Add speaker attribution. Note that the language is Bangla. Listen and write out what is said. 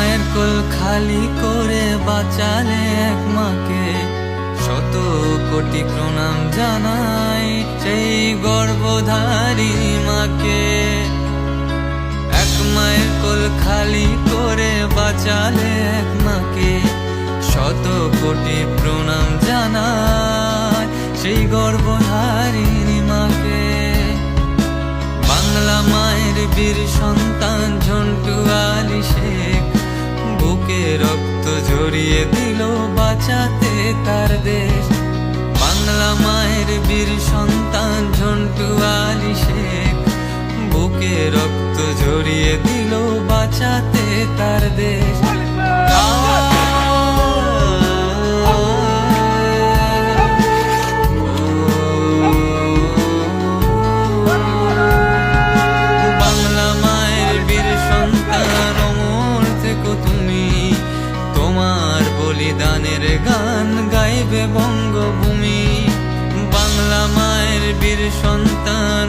Speaker 1: কোল খালি করে বাঁচালে এক মাকে। শত কোটি প্রণাম জানাই সেই গর্ভধারী মাকে। এক মায়ের কোল খালি করে বাঁচালে এক মাকে। শত কোটি প্রণাম জানাই সেই গর্ভধারিণী মাকে। বাংলা মায়ের বীর সন্তান ঝন্টু জড়িয়ে দিল বাঁচাতে তার দেশ। বাংলা মায়ের বীর সন্তান ঝন্টু আলী শেখ। বুকে রক্ত জড়িয়ে দিল বাঁচাতে তার দেশ। বলিদানের গান গাইবে বঙ্গভূমি। বাংলা মায়ের বীর সন্তান।